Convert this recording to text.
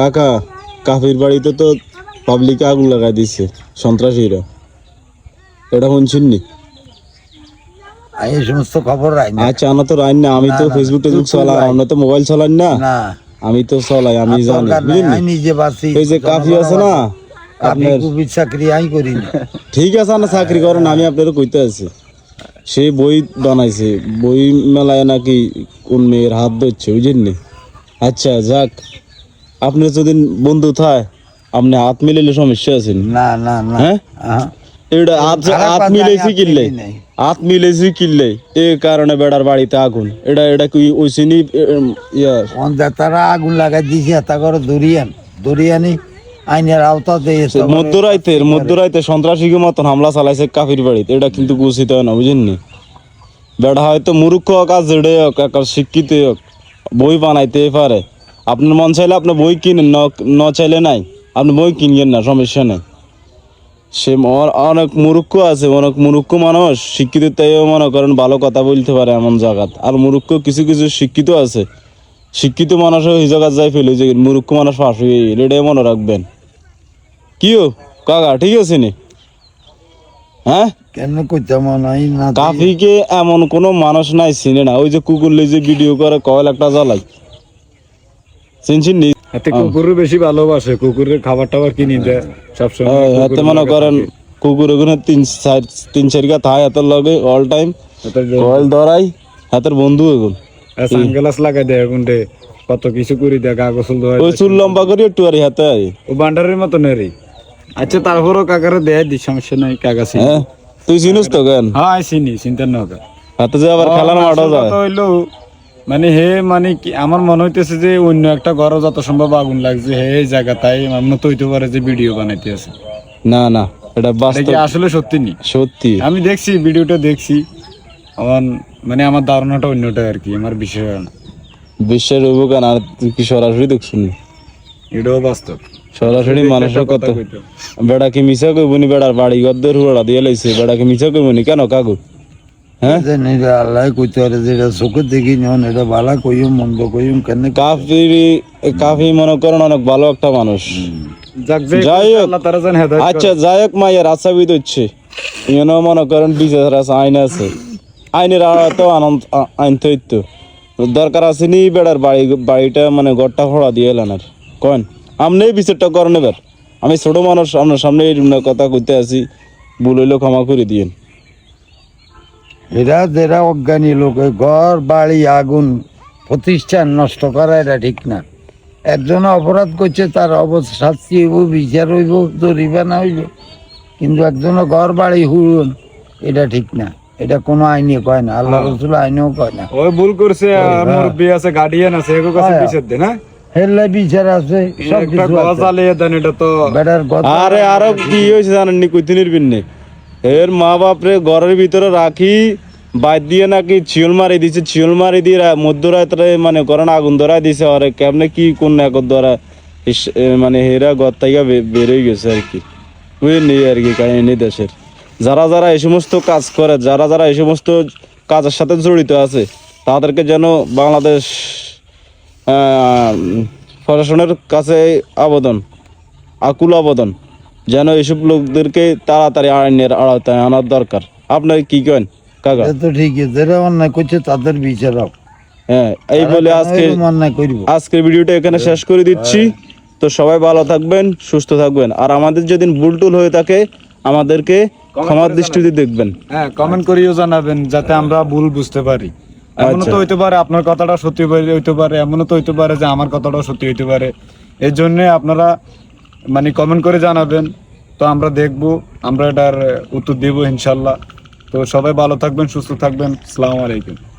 কাকা কাফির বাড়িতে তো পাবলিকে আগুন লাগাই দিচ্ছে সন্ত্রাসীরা। এটা শুনছেন নি? এই সমস্ত খবর রাই আচ্ছা আমরা তো রাইন না আমি তো না, না, ফেসবুক টেসবুক চালাই আমরা তো মোবাইল চালাই না। আমি তো চালাই আমি জানি বুঝলেন নিজে বাঁচি এই যে কাফি আছে না আপনার চাকরি আই করি ঠিক আছে না চাকরি করেন আমি আপনার কইতে আছি। সে বই বানাইছে বই মেলায় নাকি কোন মেয়ের হাত ধরছে বুঝলেন নি? আচ্ছা যাক। আপনি যদি বন্ধু থায় আপনি হাত মিলাইলে সমস্যা আছে নি? না না হ্যাঁ? এটা হাত হাত মিলাইছি কিনলে হাত মিলাইছি কিনলে কারণে বেড়ার বাড়িতে আগুন। এটা এটা কি ওইসিনি তারা আগুন লাগাই দিছে তা করে দরিয়ান দরিয়ানি আইনের মধ্যরাইতে সন্ত্রাসীকে মতন হামলা চালাইছে কাফির বাড়িতে। এটা কিন্তু উচিত হয় না বুঝেননি বেড়া হয়তো মূর্খ হোক আর জেড়ে হোক শিক্ষিত হোক বই বানাইতে পারে। আপনার মন চাইলে আপনি বই কিনেন ন- চাইলে নাই। আপনি বই কিনবেন না সমস্যা নেই। সে অনেক মূর্খ আছে অনেক মূর্খ মানুষ শিক্ষিত তাইও মনে করেন ভালো কথা বলতে পারে এমন জায়গাত। আর মূর্খ কিছু কিছু শিক্ষিত আছে। শিক্ষিত মানুষও এই জায়গায় যাই ফেলে যে মূর্খ মানুষ ফাঁস হয়ে এটাই মনে রাখবেন। কিও কাকা ঠিক আছে নি? হ্যাঁ? কেন মনে না কাফিকে এমন কোনো মানুষ নাই চিনে না। ওই যে কুকুর যে ভিডিও করে কয়েল একটা জ্বালাই। চিনছেন নি এতে কুকুর বেশি ভালোবাসে কুকুরের খাবার টাবার কিনে দেয় সবসময় হ্যাঁ, হাতে মনে করেন কুকুর ওখানে তিন চার তিন চারিকা থায় হাতের লগে অল টাইম কয়েল ধরাই হাতের বন্ধু এখন সানগ্লাস লাগাই দেয় এখন কত কিছু করে দেয় গা গোসল দেওয়া ওই চুল লম্বা করে একটু আর হাতে। ও বান্ডারের মতো নেরি আচ্ছা তারপরও কাকারে দেয় দি সমস্যা নাই কাকা চিনি। হ্যাঁ তুই চিনিস তো কেন? হ্যাঁ চিনি চিন্তা না হাতে যে আবার খেলার মাঠও যায়। মানে হে মানে কি আমার মনে হইতেছে যে অন্য একটা ঘরও যত সম্ভব আগুন লাগছে হে এই জায়গা তাই আমার মনে তো হইতে পারে যে ভিডিও বানাইতে আছে। না না এটা বাস্তব। আসলে সত্যি নি? সত্যি। আমি দেখছি ভিডিওটা দেখছি। আমার মানে আমার ধারণাটা অন্যটা আর কি আমার বিষয় না। বিশ্বের অবগান আর কি সরাসরি দেখছুন এটাও বাস্তব। সরাসরি মানুষের কথা। বেড়া কি মিছা কইবনি বেড়ার বাড়ি গদ্দের হুড়া দিয়ে লাইছে বেড়া কি মিছা কইবনি কেন কাকু? আল্লাহ কইতে পারে যেটা চোখে দেখি নিন এটা ভালো কইম মন্দ কইম কেন কাফির কাফি মনে করেন অনেক ভালো একটা মানুষ। যাই হোক। আচ্ছা যাই হোক মাইয়ের আশাবিদ হচ্ছে। ইউনো মনে করেন বিচার আছে আইন আছে। আইনের আড়াতে আনন্দ দরকার আছে নি বেড়ার বাড়ি বাড়িটা মানে ঘরটা ফোড়া দিয়ে এলেন আর। কন আমনে বিচারটা করেন এবার। আমি ছোট মানুষ আপনার সামনে কথা কইতে আছি ভুল হইলেও ক্ষমা করে দিয়েন। এরা যারা অজ্ঞানী লোক ওই ঘর বাড়ি আগুন প্রতিষ্ঠান নষ্ট করা এটা ঠিক না। একজন অপরাধ করছে তার অবস্থা শাস্তি হইব বিচার হইব জরিমানা হইব। কিন্তু একজন ঘর বাড়ি হুড়ুন এটা ঠিক না। এটা কোনো আইনে কয় না আল্লাহ রসুল আইনেও কয় না। ওই ভুল করছে আর মুরব্বি আছে গার্ডিয়ান আছে এগুলো কাছে হ্যাঁ। বিচার দে না হেল্লা বিচার আছে সব কিছু আছে। এটা তো বেটার কথা আরে আরও কি হয়েছে জানেন নি কইতে নিরবিন নে। এর মা বাপরে ঘরের ভিতরে রাখি বাইর দিয়ে নাকি চিওল মারি দিছে চিওল মারি দিয়ে মধ্যরাত্রে মানে করেন আগুন ধরাই দিছে, আরে কেমনে কি কোন একর ধরা মানে হেরা ঘর থেকে বে- বেরোয় গেছে আর কি। বুঝলি আর কি কাহিনী দেশের। যারা যারা এই সমস্ত কাজ করে, যারা যারা এই সমস্ত কাজের সাথে জড়িত আছে, তাদেরকে যেন বাংলাদেশ প্রশাসনের কাছে আবেদন, আকুল আবেদন। যেন এইসব লোকদেরকে তাড়াতাড়ি আইনের আড়াতায় আনার দরকার। আপনার কি কেন কাকা? তো ঠিক আছে যারা অন্যায় করছে তাদের বিচার হোক। হ্যাঁ এই বলে আজকে আজকের ভিডিওটা এখানে শেষ করে দিচ্ছি। তো সবাই ভালো থাকবেন সুস্থ থাকবেন। আর আমাদের যেদিন ভুল টুল হয়ে থাকে আমাদেরকে ক্ষমার দৃষ্টিতে দেখবেন। হ্যাঁ কমেন্ট করিও জানাবেন যাতে আমরা ভুল বুঝতে পারি। এমনও আচ্ছা। তো হইতে পারে আপনার কথাটা সত্যি হইতে- হইতে পারে এমনও তো হইতে পারে যে আমার কথাটাও সত্যি হইতে পারে। এর জন্য আপনারা মানে কমেন্ট করে জানাবেন। তো আমরা দেখব, আমরা এটার উত্তর দেব ইনশাল্লাহ। তো সবাই ভালো থাকবেন, সুস্থ থাকবেন। সালামু আলাইকুম।